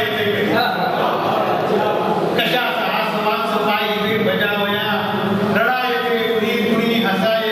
کجا سارا سامان سائي بين بجا ويا لڑائي کي پوري پوري حصا ي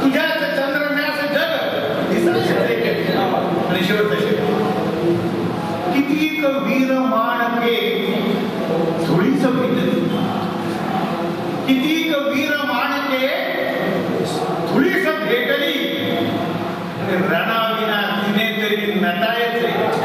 तुझ्याच चंद्रम्यास जग आणि शेवट किती वीर माणके झोळीच पिंजरी किती वीर माणके झोळीच भेटली राणाविना तिने तरी नटायचे